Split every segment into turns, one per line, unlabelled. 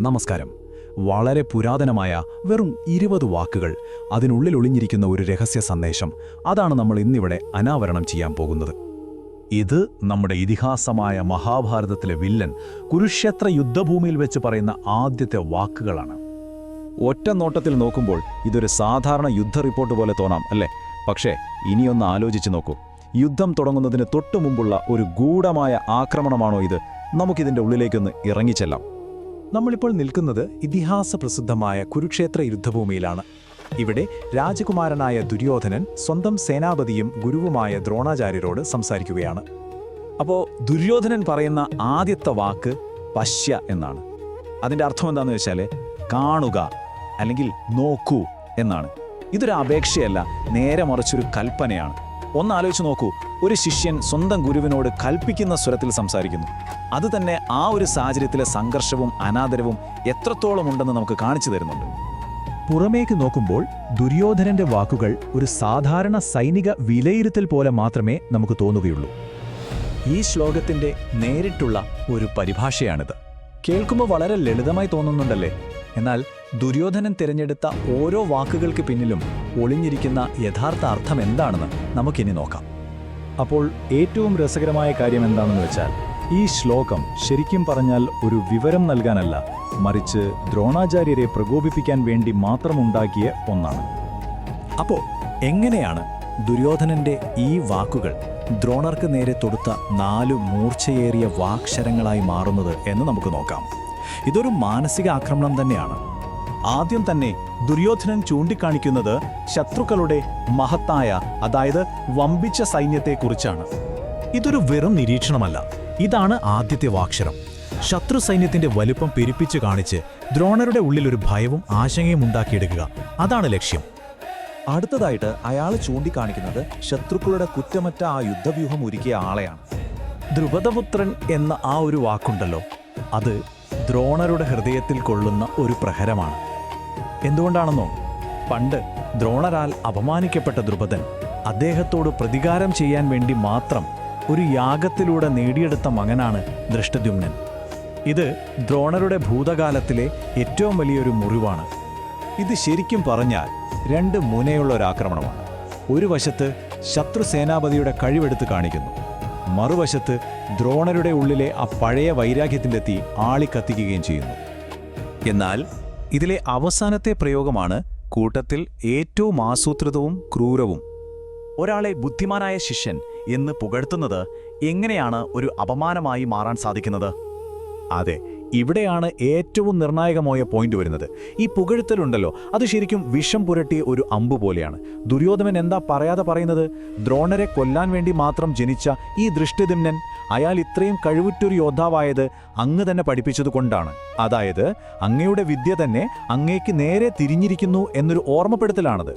നമസ്കാരം. വളരെ പുരാതനമായ വെറും ഇരുപത് വാക്കുകൾ അതിനുള്ളിൽ ഒളിഞ്ഞിരിക്കുന്ന ഒരു രഹസ്യ സന്ദേശം അതാണ് നമ്മൾ ഇന്നിവിടെ അനാവരണം ചെയ്യാൻ പോകുന്നത്. ഇത് നമ്മുടെ ഇതിഹാസമായ മഹാഭാരതത്തിലെ വില്ലൻ കുരുക്ഷേത്ര യുദ്ധഭൂമിയിൽ വെച്ച് പറയുന്ന ആദ്യത്തെ വാക്കുകളാണ്. ഒറ്റ നോട്ടത്തിൽ നോക്കുമ്പോൾ ഇതൊരു സാധാരണ യുദ്ധ റിപ്പോർട്ട് പോലെ തോന്നാം അല്ലേ? പക്ഷേ ഇനിയൊന്ന് ആലോചിച്ച് നോക്കൂ. യുദ്ധം തുടങ്ങുന്നതിന് തൊട്ടു മുമ്പുള്ള ഒരു ഗൂഢമായ ആക്രമണമാണോ ഇത്? നമുക്കിതിന്റെ ഉള്ളിലേക്കൊന്ന് ഇറങ്ങിച്ചെല്ലാം. നമ്മളിപ്പോൾ നിൽക്കുന്നത് ഇതിഹാസ പ്രസിദ്ധമായ കുരുക്ഷേത്ര യുദ്ധഭൂമിയിലാണ്. ഇവിടെ രാജകുമാരനായ ദുര്യോധനൻ സ്വന്തം സേനാപതിയും ഗുരുവുമായ ദ്രോണാചാര്യരോട് സംസാരിക്കുകയാണ്. അപ്പോൾ ദുര്യോധനൻ പറയുന്ന ആദ്യത്തെ വാക്ക് പശ്യ എന്നാണ്. അതിന്റെ അർത്ഥം എന്താണെന്ന് വെച്ചാൽ കാണുക അല്ലെങ്കിൽ നോക്കൂ എന്നാണ്. ഇതൊരു അപേക്ഷയല്ല നേരെ മറിച്ചൊരു കൽപ്പനയാണ്. ഒന്ന് ആലോചിച്ച് നോക്കൂ. ഒരു ശിഷ്യൻ സ്വന്തം ഗുരുവിനോട് കൽപ്പിക്കുന്ന സ്വരത്തിൽ സംസാരിക്കുന്നു. അത് തന്നെ ആ ഒരു സാഹചര്യത്തിലെ സംഘർഷവും അനാദരവും എത്രത്തോളം ഉണ്ടെന്ന് നമുക്ക് കാണിച്ചു തരുന്നുണ്ട്. പുറമേക്ക് നോക്കുമ്പോൾ ദുര്യോധനന്റെ വാക്കുകൾ ഒരു സാധാരണ സൈനിക വിലയിരുത്തൽ പോലെ മാത്രമേ നമുക്ക് തോന്നുകയുള്ളൂ. ഈ ശ്ലോകത്തിന്റെ നേരിട്ടുള്ള ഒരു പരിഭാഷയാണിത്. കേൾക്കുമ്പോൾ വളരെ ലളിതമായി തോന്നുന്നുണ്ടല്ലേ? എന്നാൽ ദുര്യോധനൻ തിരഞ്ഞെടുത്ത ഓരോ വാക്കുകൾക്ക് പിന്നിലും ഒളിഞ്ഞിരിക്കുന്ന യഥാർത്ഥ അർത്ഥം എന്താണെന്ന് നമുക്കിനി നോക്കാം. അപ്പോൾ ഏറ്റവും രസകരമായ കാര്യം എന്താണെന്ന് വെച്ചാൽ ഈ ശ്ലോകം ശരിക്കും പറഞ്ഞാൽ ഒരു വിവരം നൽകാനല്ല മറിച്ച് ദ്രോണാചാര്യരെ പ്രകോപിപ്പിക്കാൻ വേണ്ടി മാത്രമുണ്ടാക്കിയ ഒന്നാണ്. അപ്പോൾ എങ്ങനെയാണ് ദുര്യോധനന്റെ ഈ വാക്കുകൾ ദ്രോണർക്ക് നേരെ തൊടുത്ത നാലു മൂർച്ചയേറിയ വാക്ഷരങ്ങളായി മാറുന്നത് എന്ന് നമുക്ക് നോക്കാം. ഇതൊരു മാനസിക ആക്രമണം തന്നെയാണ്. ആദ്യം തന്നെ ദുര്യോധനൻ ചൂണ്ടിക്കാണിക്കുന്നത് ശത്രുക്കളുടെ മഹത്തായ അതായത് വമ്പിച്ച സൈന്യത്തെക്കുറിച്ചാണ്. ഇതൊരു വെറും നിരീക്ഷണമല്ല. ഇതാണ് ആദ്യത്തെ വാക്ഷരം. ശത്രു സൈന്യത്തിന്റെ വലുപ്പം പെരുപ്പിച്ചു കാണിച്ച് ദ്രോണരുടെ ഉള്ളിൽ ഒരു ഭയവും ആശങ്കയും ഉണ്ടാക്കിയെടുക്കുക. അതാണ് ലക്ഷ്യം. അടുത്തതായിട്ട് അയാൾ ചൂണ്ടിക്കാണിക്കുന്നത് ശത്രുക്കളുടെ കുറ്റമറ്റ ആ യുദ്ധവ്യൂഹം ഒരുക്കിയ ആളെയാണ്. ദ്രുപദപുത്രൻ എന്ന ആ ഒരു വാക്കുണ്ടല്ലോ. അത് ദ്രോണരുടെ ഹൃദയത്തിൽ കൊള്ളുന്ന ഒരു പ്രഹരമാണ്. എന്തുകൊണ്ടാണെന്നോ? പണ്ട് ദ്രോണരാൽ അപമാനിക്കപ്പെട്ട ദ്രുപദൻ അദ്ദേഹത്തോട് പ്രതികാരം ചെയ്യാൻ വേണ്ടി മാത്രം ഒരു യാഗത്തിലൂടെ നേടിയെടുത്ത മകനാണ് ദൃഷ്ടദ്യുമ്നൻ ഇത് ദ്രോണരുടെ ഭൂതകാലത്തിലെ ഏറ്റവും വലിയൊരു മുറിവാണ്. ഇത് ശരിക്കും പറഞ്ഞാൽ രണ്ട് മുനയുള്ള ഒരു ആക്രമണമാണ് ഒരു വശത്ത് ശത്രു സേനാപതിയുടെ കഴിവെടുത്ത് കാണിക്കുന്നു. മറുവശത്ത് ദ്രോണരുടെ ഉള്ളിലെ ആ പഴയ വൈരാഗ്യത്തിന്റെ തീ ആളിക്കത്തിക്കുകയും ചെയ്യുന്നു. എന്നാൽ ഇതിലെ അവസാനത്തെ പ്രയോഗമാണ് കൂട്ടത്തിൽ ഏറ്റവും ആസൂത്രിതവും ക്രൂരവും. ഒരാളെ ബുദ്ധിമാനായ ശിഷ്യൻ എന്ന് പുകഴ്ത്തുന്നത് എങ്ങനെയാണ് ഒരു അപമാനമായി മാറാൻ സാധിക്കുന്നത്? അതെ ഇവിടെയാണ് ഏറ്റവും നിർണായകമായ പോയിന്റ് വരുന്നത്. ഈ പുകഴ്ത്തലുണ്ടല്ലോ അത് ശരിക്കും വിഷം പുരട്ടിയ ഒരു അമ്പ് പോലെയാണ്. ദുര്യോധനൻ എന്താ പറയാതെ പറയുന്നത്? ദ്രോണരെ കൊല്ലാൻ വേണ്ടി മാത്രം ജനിച്ച ഈ ദൃഷ്ടിദിമ്നൻ അയാൾ ഇത്രയും കഴിവുറ്റൊരു യോദ്ധാവായത് അങ്ങ് തന്നെ പഠിപ്പിച്ചതുകൊണ്ടാണ് അതായത് അങ്ങയുടെ വിദ്യ തന്നെ അങ്ങേക്ക് നേരെ തിരിഞ്ഞിരിക്കുന്നു എന്നൊരു ഓർമ്മപ്പെടുത്തലാണത്.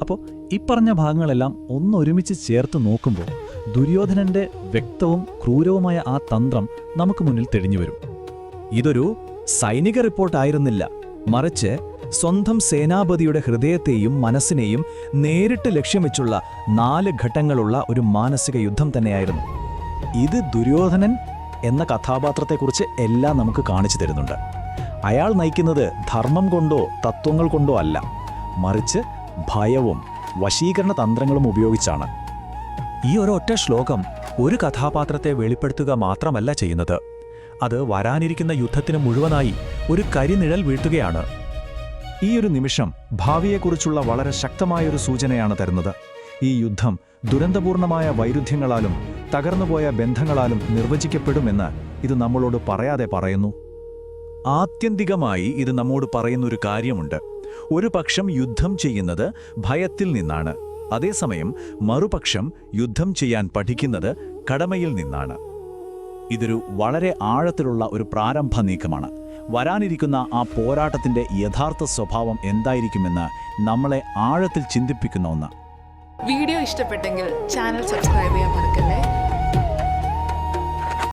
അപ്പോൾ ഈ പറഞ്ഞ ഭാഗങ്ങളെല്ലാം ഒന്നൊരുമിച്ച് ചേർത്ത് നോക്കുമ്പോൾ ദുര്യോധനന്റെ വ്യക്തവും ക്രൂരവുമായ ആ തന്ത്രം നമുക്ക് മുന്നിൽ തെളിഞ്ഞു വരും. ഇതൊരു സൈനിക റിപ്പോർട്ടായിരുന്നില്ല മറിച്ച് സ്വന്തം സേനാപതിയുടെ ഹൃദയത്തെയും മനസ്സിനെയും നേരിട്ട് ലക്ഷ്യം വെച്ചുള്ള നാല് ഘട്ടങ്ങളുള്ള ഒരു മാനസിക യുദ്ധം തന്നെയായിരുന്നു. ഇത് ദുര്യോധനൻ എന്ന കഥാപാത്രത്തെക്കുറിച്ച് എല്ലാം നമുക്ക് കാണിച്ചു തരുന്നുണ്ട്. അയാൾ നയിക്കുന്നത് ധർമ്മം കൊണ്ടോ തത്വങ്ങൾ കൊണ്ടോ അല്ല. മറിച്ച് ഭയവും വശീകരണ തന്ത്രങ്ങളും ഉപയോഗിച്ചാണ്. ഈ ഒരൊറ്റ ശ്ലോകം ഒരു കഥാപാത്രത്തെ വെളിപ്പെടുത്തുക മാത്രമല്ല ചെയ്യുന്നത്. അത് വരാനിരിക്കുന്ന യുദ്ധത്തിന് മുഴുവനായി ഒരു കരിനിഴൽ വീഴ്ത്തുകയാണ്. ഈ ഒരു നിമിഷം ഭാവിയെക്കുറിച്ചുള്ള വളരെ ശക്തമായൊരു സൂചനയാണ് തരുന്നത്. ഈ യുദ്ധം ദുരന്തപൂർണമായ വൈരുദ്ധ്യങ്ങളാലും തകർന്നുപോയ ബന്ധങ്ങളാലും നിർവചിക്കപ്പെടുമെന്ന് ഇത് നമ്മളോട് പറയാതെ പറയുന്നു. ആത്യന്തികമായി ഇത് നമ്മോട് പറയുന്നൊരു കാര്യമുണ്ട്. ഒരു പക്ഷം യുദ്ധം ചെയ്യുന്നത് ഭയത്തിൽ നിന്നാണ്. അതേസമയം മറുപക്ഷം യുദ്ധം ചെയ്യാൻ പഠിക്കുന്നത് കടമയിൽ നിന്നാണ്. ഇതൊരു വളരെ ആഴത്തിലുള്ള ഒരു പ്രാരംഭ നീക്കമാണ്. വരാനിരിക്കുന്ന ആ പോരാട്ടത്തിന്റെ യഥാർത്ഥ സ്വഭാവം എന്തായിരിക്കുമെന്ന് നമ്മളെ ആഴത്തിൽ ചിന്തിപ്പിക്കുന്ന ഒന്ന്.
വീഡിയോ ഇഷ്ടപ്പെട്ടെങ്കിൽ ചാനൽ സബ്സ്ക്രൈബ് ചെയ്യാൻ മറക്കല്ലേ?